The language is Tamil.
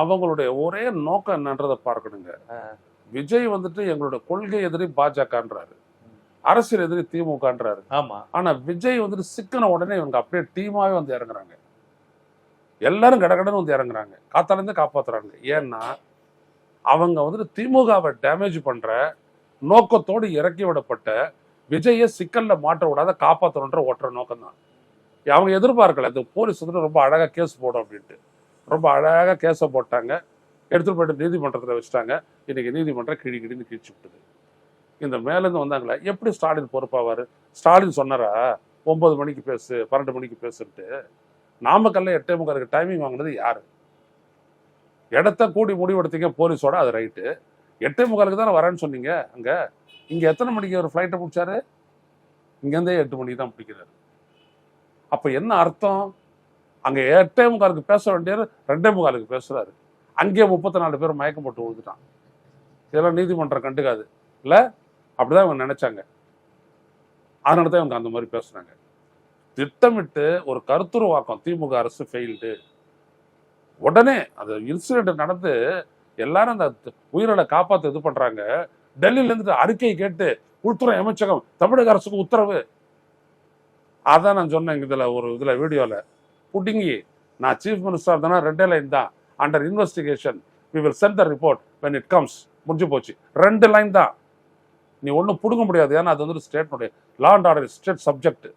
அவங்களுடைய ஒரே நோக்கம் என்னன்றதை பார்க்கணுங்க. விஜய் வந்துட்டு எங்களுடைய கொள்கை எதிரி பாஜகன்றாரு. அரசியல் எதிரி திமுகன்றாரு. ஆமா. ஆனா விஜய் வந்துட்டு சிக்கன உடனே இவங்க அப்படியே டீமாவே வந்து இறங்குறாங்க. எல்லாரும் கடகடன்னு வந்து இறங்குறாங்க. காத்தாலேருந்து காப்பாத்துறாங்க. ஏன்னா அவங்க வந்துட்டு திமுகவை டேமேஜ் பண்ற நோக்கத்தோடு இறக்கி விடப்பட்ட விஜயை சிக்கல்ல மாட்ட விடாத காப்பாற்றணுன்ற ஒற்றை நோக்கம் தான் அவங்க எதிர்பார்க்கல இந்த போலீஸ் வந்து ரொம்ப அழகா கேஸ் போடும் அப்படின்ட்டு. ரொம்ப அழகாக கேஸை போட்டாங்க. எடுத்துகிட்டு போயிட்டு நீதிமன்றத்தில் வச்சுட்டாங்க. இன்றைக்கி நீதிமன்றம் கிழி கிழின்னு கிழிச்சு விட்டுது. இந்த மேலேருந்து வந்தாங்களே எப்படி ஸ்டாலின் பொறுப்பாவார்? ஸ்டாலின் சொன்னாரா ஒம்பது மணிக்கு பேசு பன்னெண்டு மணிக்கு பேசுன்ட்டு. நாமக்கல்ல எட்டே முக்காலுக்கு டைமிங் வாங்கினது யார்? இடத்த கூடி முடிவெடுத்தீங்க போலீஸோட அது ரைட்டு. எட்டே முக்காலுக்கு தானே வரேன்னு சொன்னீங்க அங்கே? இங்கே எத்தனை மணிக்கு ஒரு ஃப்ளைட்டை பிடிச்சாரு? இங்கேருந்தே எட்டு மணிக்கு தான் பிடிக்கிறாரு. அப்போ என்ன அர்த்தம்? அங்கே எட்டே முக்காலுக்கு பேச வேண்டியவர் ரெண்டே முக்காலுக்கு பேசுகிறாரு அங்கேயே முப்பத்தி நாலு பேர் மயக்கம் போட்டு விழுந்துட்டான் இதெல்லாம் நீதிமன்றம் கண்டுக்காது. இல்லை? அப்படிதான் இவங்க நினைச்சாங்க. அதனால தான் இவங்க அந்த மாதிரி பேசுனாங்க திட்டமிட்டு ஒரு கருத்துருவாக்கம் திமுக அரசு ஃபெயில்டு உடனே அந்த இன்சிடென்ட் நடந்து எல்லாரும் அந்த உயிரோட காப்பாற்ற இது பண்றாங்க. டெல்லியில இருந்து அறிக்கை கேட்டு உள்துறை அமைச்சகம் தமிழக அரசுக்கு உத்தரவு. அதான் நான் சொன்னேன் இதுல ஒரு இதுல வீடியோல புடுங்கி நான் சீஃப் மினிஸ்டர் தானே ரெண்டே லைன் தான். Under investigation we will send the report when it comes முடிஞ்சு போச்சு. ரெண்டு லைன் தான். நீ ஒன்றும் பிடுங்க முடியாது. ஏன்னா அது வந்து ஸ்டேட்னுடைய law and order state subject